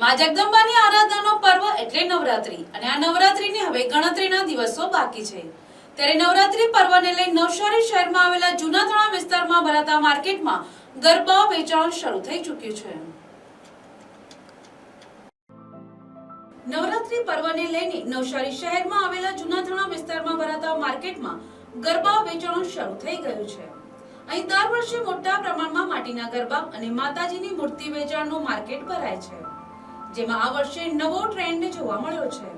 મા જગદંબાની આરાધનાનો પર્વ એટલે નવરાત્રી. અને આ નવરાત્રીની હવે ગણતરીના દિવસો બાકી છે. ત્યારે નવરાત્રી પર્વને લઈ નવસારી શહેરમાં આવેલા જૂના વિસ્તારમાં ભરાતા માર્કેટમાં ગરબા વેચાણ શરૂ થઈ ચૂક્યું છે. નવરાત્રી પર્વને લઈને નવસારી શહેરમાં આવેલા જૂનાથણા વિસ્તારમાં ભરાતા માર્કેટમાં ગરબા વેચાણ શરૂ થઈ ગયું છે. અહીં દર વર્ષે મોટા પ્રમાણમાં માટીના ગરબા અને માતાજીની મૂર્તિ વેચાણનું માર્કેટ ભરાય છે. જેમાં આ વર્ષે નવો ટ્રેન્ડ જોવા મળ્યો છે.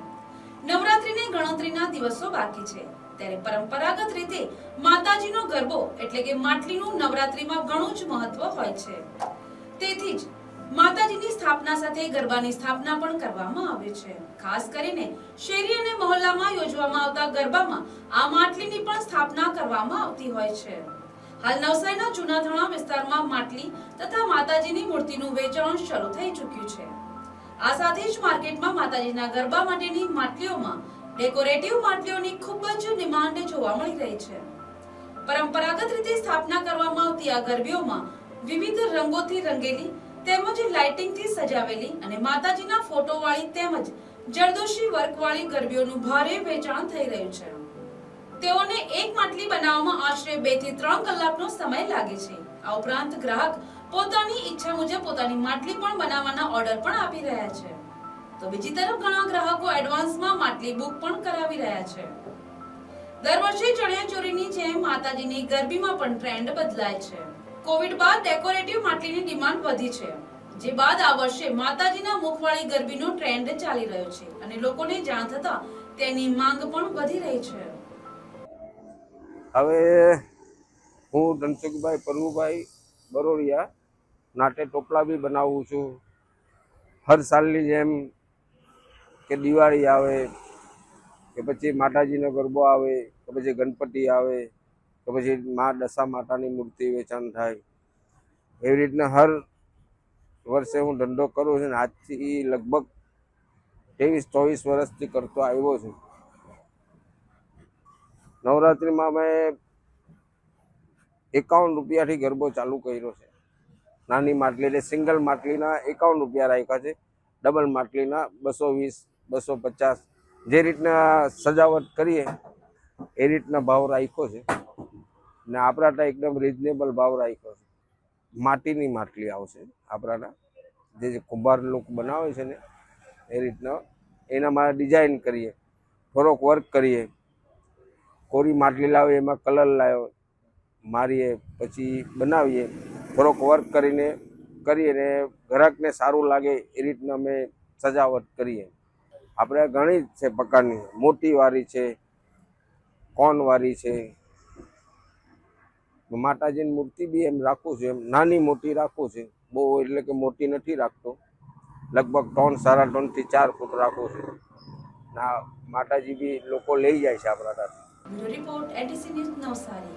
નવરાત્રીને ગણતરીના દિવસો બાકી છે. ત્યારે પરંપરાગત રીતે માતાજીનો ગરબો એટલે કે માટલીનું નવરાત્રીમાં ઘણું જ મહત્વ હોય છે. તેથી જ માતાજીની સ્થાપના સાથે ગરબાની સ્થાપના પણ કરવામાં આવે છે. ખાસ કરીને શેરી અને મહોલ્લામાં યોજવામાં આવતા ગરબામાં આ માટલીની પણ સ્થાપના કરવામાં આવતી હોય છે. હાલ નવસારીના જૂના થણા વિસ્તારમાં માટલી તથા માતાજીની મૂર્તિનું વેચાણ શરૂ થઈ ચૂક્યું છે. આ સાથે જ માર્કેટમાં માતાજીના ગરબા માટેની માટલીઓમાં ડેકોરેટિવ માટલીઓની ખૂબ જ ડિમાન્ડ જોવા મળી રહી છે. પરંપરાગત રીતે સ્થાપના કરવામાં આવતી આ ગરબીઓમાં વિવિધ રંગોથી રંગેલી તેમજ લાઇટિંગથી સજાવેલી અને માતાજીના ફોટોવાળી તેમજ જરદોશી વર્કવાળી ગરબીઓનું ભારે વેચાણ થઈ રહ્યું છે. તેઓને એક માટલી બનાવવામાં આશરે બેથી ત્રણ કલાકનો સમય લાગે છે. આ ઉપરાંત ગ્રાહક પોતાની ઈચ્છા મુજબ પોતાની માટલી પણ બનાવવાના ઓર્ડર પણ આપી રહ્યા છે. તો બીજી તરફ ઘણા ગ્રાહકો એડવાન્સમાં માટલી બુક પણ કરાવી રહ્યા છે. દર વર્ષે ચણિયાચોરીની જેમ માતાજીની ગરબીમાં પણ ટ્રેન્ડ બદલાય છે. કોવિડ બાદ ડેકોરેટિવ માટલીની ડિમાન્ડ વધી છે. જે બાદ આ વર્ષે માતાજીના મુખવાળી ગરબીનો ટ્રેન્ડ ચાલી રહ્યો છે અને લોકોને જાણ થતા તેની માંગ પણ વધી રહી છે. હવે હું ધનસુખભાઈ પરવુભાઈ બરોડિયા નાટે ટોપલા બી બનાવું છું. હર સાલની જેમ કે દિવાળી આવે, કે પછી માતાજીનો ગરબો આવે, કે પછી ગણપતિ આવે, કે પછી મા દશા માતાની મૂર્તિ વેચાણ થાય. એવી રીતના હર વર્ષે હું ધંધો કરું છું ને આજથી લગભગ ત્રેવીસ, ચોવીસ વર્ષથી કરતો આવ્યો છું. નવરાત્રિમાં મેં એકાવન રૂપિયાથી ગરબો ચાલુ કર્યો છે. નાની માટલી એટલે સિંગલ માટલીના એકાવન રૂપિયા રાખ્યા છે. ડબલ માટલીના બસો વીસ, બસો પચાસ, જે રીતના સજાવટ કરીએ, એ રીતના ભાવ રાખ્યો છે. ને આપણાટા એકદમ રિઝનેબલ ભાવ રાખ્યો છે. માટીની માટલી આવશે આપણાના જે જે કુંભાર લોકો બનાવે છે ને, એ રીતના એનામાં ડિઝાઇન કરીએ, થોડોક વર્ક કરીએ. કોરી માટલી લાવીએ, એમાં કલર લાવ્યો, મારીએ, પછી બનાવીએ. થોડોક વર્ક કરીને, કરીએ અને ગ્રાહકને સારું લાગે એ રીતના અમે સજાવટ કરીએ. આપણે ઘણી છે પ્રકારની. મોટી વારી છે, કોન વારી છે. માતાજીની મૂર્તિ બી એમ રાખું છું, એમ નાની મોટી રાખું છું. બહુ એટલે કે મોટી નથી રાખતો. લગભગ ત્રણ સાડા ત્રણથી ચાર ફૂટ રાખું છું. ના માતાજી બી લોકો લઈ જાય છે આપણા ત્યાંથી રિપોર્ટ નવસારી.